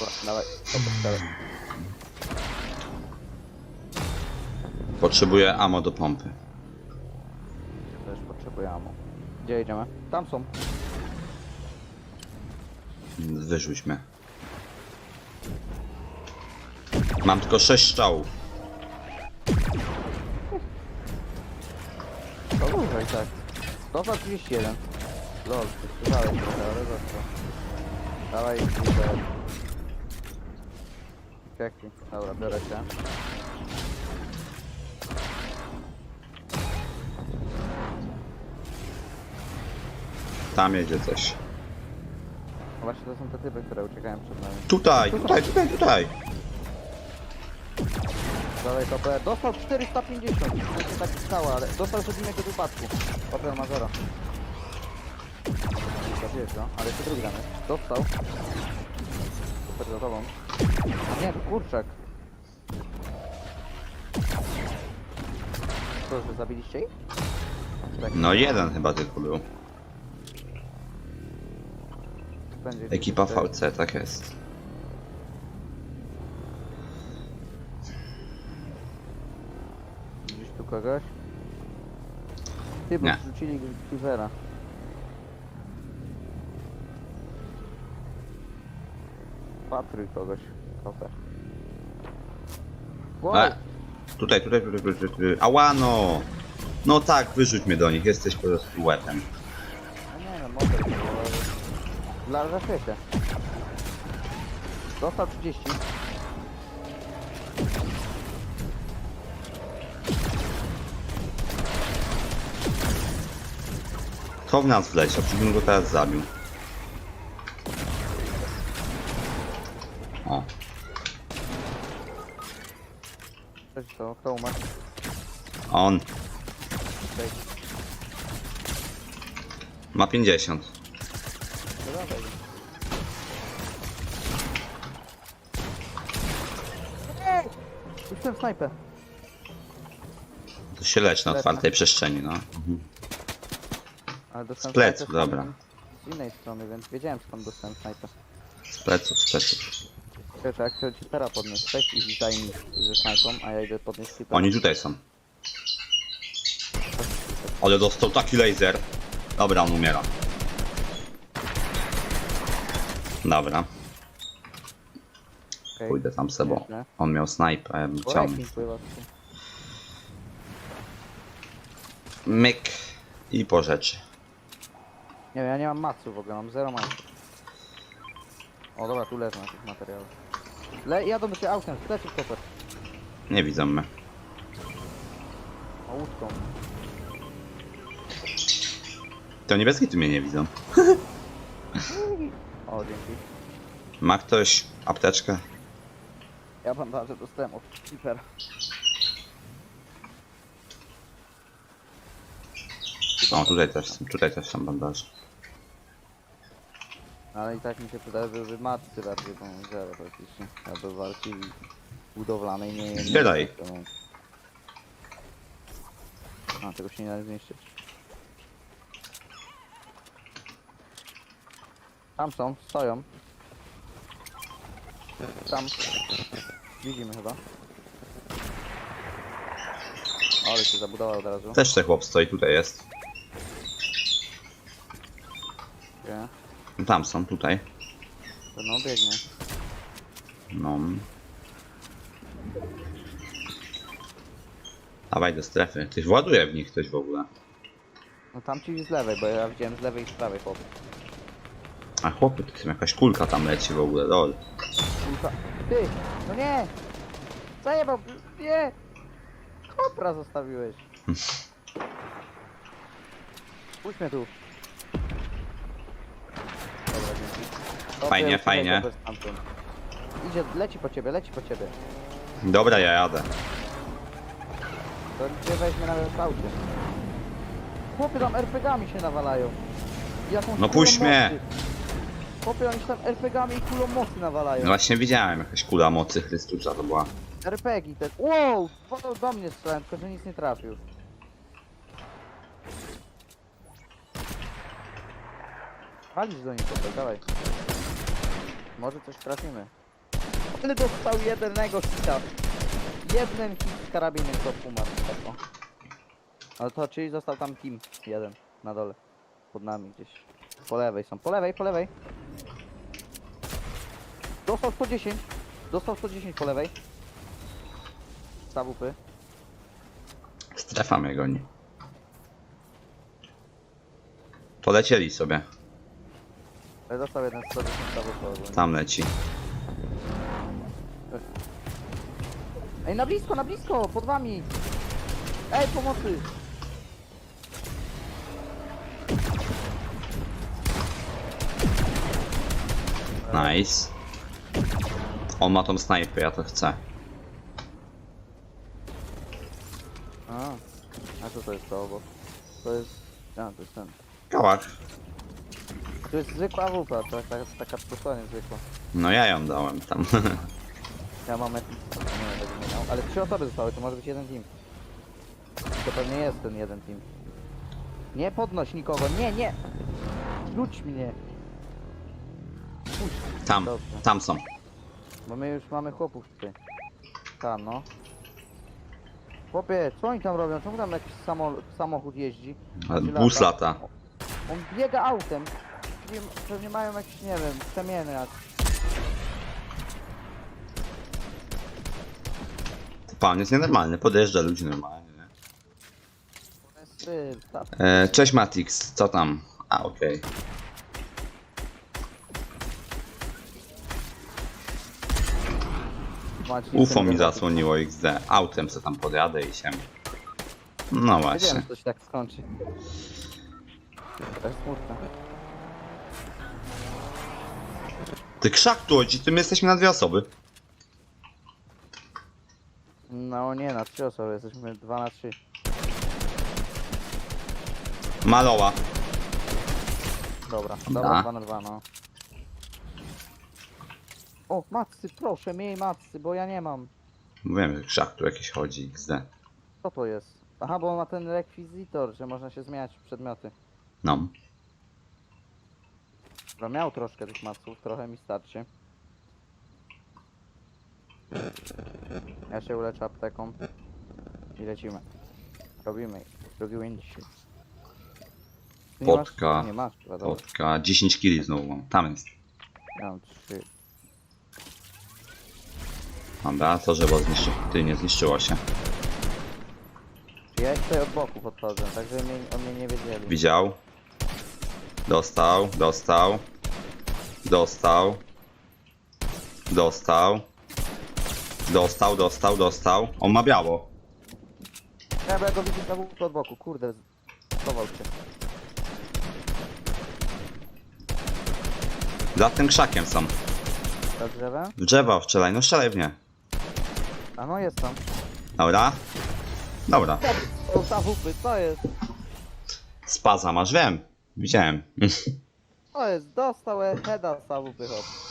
Dobra, dawaj, dobra, dawaj. Potrzebuję ammo do pompy. Też potrzebuję ammo. Gdzie jedziemy? Tam są. Wyrzuć mnie. Mam tylko 6 strzałów. To dużo i tak. 131. Lol, słyszałeś trochę, ale został. Dawaj, widzę. Pięknie. Dobra, biorę się. Tam jedzie coś. No Właśnie to są te typy, które uciekają przed nami. Tutaj, tutaj, tutaj, tutaj. Dalej PR. Dostał 450. To jest taki stała, ale dostał przed nim jakiegoś wypadku. Opel Mazora. Zabiłeś go, ale jeszcze drugi damy. Dostał. Super za tobą. Nie, to kurczak. Co, że zabiliście ich? Tak, No jeden chyba tylko był. będzie Ekipa. VC, tak jest. Widzisz tu kogoś? Ty, bo Nie. rzucili Clivera. Patruj kogoś. Koper. Wow. E, tutaj, tutaj, tutaj, tutaj, tutaj. Ała no! No tak, wyrzuć mnie do nich, jesteś po prostu łebem. A nie no, było, ale... Dla zaświecie. Dostał 30. To w nas wleciał, przecież go teraz zabił. O, Cześć, to kto umarł? on Cześć. ma 50. No dawaj. Ej! Puściłem snajpę. To się lecz na otwartej przestrzeni, no. Mhm. Ale dostałem Z pleców, snajpę dobra. Z innej strony, więc wiedziałem skąd dostałem snajpę. Z pleców, z pleców. Czekaj, jak chcę teraz podnieść, weź i daj mi ze snajpą, a ja idę podnieść klipę. Oni tutaj są. Ale dostał taki laser. Dobra, on umiera. Dobra, Okej. pójdę tam sebą. Nieźle. On miał snajpę, a ja bym Bo chciał. jak mi pływa tu? Myk. I po rzeczy. Nie wiem, ja nie mam macu w ogóle, mam zero macu. O dobra, tu leżą jakieś materiały. Le jadą ciebie autem, pleców koper. Nie widzą mnie. O łódką. To niebieski tu mnie nie widzą. O, dzięki. Ma ktoś apteczkę? Ja bandaże dostałem od Keepera. O, tutaj też, są- tutaj też są bandaże. Ale i tak mi się wydaje, że wy matcy raczej bo mam zero praktycznie. Do walki budowlanej nie nie- to mam. A, tego się nie da zmieścić. Tam są, stoją. Tam. Widzimy chyba. Ale się zabudował od razu. Też ten chłop stoi, tutaj jest. Gdzie? Tam są, tutaj. To no biegnie. No. Dawaj do strefy. Ty właduje w nich ktoś w ogóle. No tam ci z lewej, bo ja widziałem z lewej i z prawej chłopy. A chłopy, to są jakaś kulka tam leci w ogóle, lol. Kurwa. Ty! No nie! Zajebał! Nie! Kopra zostawiłeś. Puść mnie tu. Fajnie, uciekaj fajnie. stamtąd. Idzie, leci po ciebie, leci po ciebie. Dobra, ja jadę. To gdzie weźmie nawet w aucie. Chłopy tam RPGami się nawalają. Jakąś No kulą puść mnie. mocy. Chłopy oni się tam RPGami i kulą mocy nawalają. No właśnie widziałem, jakaś kula mocy Chrystusa to była. RPG te. Wow! Wolał do mnie strzelałem, tylko że nic nie trafił. Walić do nich, to dawaj. Może coś trafimy. Ale dostał jednego hita. Jednym hit z karabinem to umarł. Tak, o. Ale to czyli został tam team jeden na dole. Pod nami gdzieś. Po lewej są. Po lewej, po lewej. Dostał 110. Dostał 110 po lewej. Stawupy. Strefa mnie goni. Polecieli sobie. Dostał jeden 110 stawupy. Tam leci. Ej, na blisko, na blisko, pod wami! Ej, pomocy! Nice. On ma tą snajpę, ja to chcę. A, a co to jest to obok? To jest... A, to jest ten. Kałach. To jest zwykła AWP, to jest taka, taka dosłownie zwykła. No ja ją dałem tam. Ja mam jakiś... Nie będę zmieniał, ale trzy osoby zostały, to może być jeden team. To pewnie jest ten jeden team. Nie podnoś nikogo, nie, nie! Rzuć mnie! Puść. Tam, Dobrze. tam są. Bo my już mamy chłopów tutaj. Tam no. Chłopie, co oni tam robią? Czemu tam jakiś samo, samochód jeździ? Czy Bus lata. On biega autem. Nie, pewnie mają jakieś, nie wiem, przemieny jak... Pan jest nienormalny, podjeżdża ludzi normalnie. Nie? To jest styl, ta- E, cześć Matix, co tam? A, okej. Maciej, UFO mi zasłoniło XD. Autem se tam podjadę i się. No właśnie. Wiedziałem, że to się tak skończy. To jest smutne. Ty krzak tu chodzi, ty my jesteśmy na dwie osoby. No nie, na trzy osoby, jesteśmy dwa na trzy. Maloła. Dobra, Dobra. dobra, dwa na dwa, no. O, macy, proszę, miej macy, bo ja nie mam. Mówiłem, że krzak tu jakiś chodzi XD. Co to jest? Aha, bo on ma ten rekwizytor, że można się zmieniać w przedmioty. No. Dobra, miał troszkę tych maców, trochę mi starczy. Ja się uleczę apteką i lecimy. Robimy. Drugi win dzisiaj. Ty nie masz- Potka. Nie masz, chyba, dobra. Potka. 10 kili znowu mam. Tam jest. Ja mam trzy. Dobra, to żeby zniszczył. Ty nie zniszczyło się. Ja tutaj od boku podchodzę, tak żeby mnie, o mnie nie wiedzieli. Widział. Dostał, dostał. Dostał. Dostał. Dostał, dostał, dostał. On ma biało. Ja bo ja go widzę na boku od boku, kurde. Schował się. Za tym krzakiem są. Za drzewem? W drzewa strzelaj, no strzelaj w nie. A no jest tam. Dobra. Dobra. O, ta wupy, co jest? Spaza masz, wiem. Widziałem. Co jest? Dostał heada wupy, hop.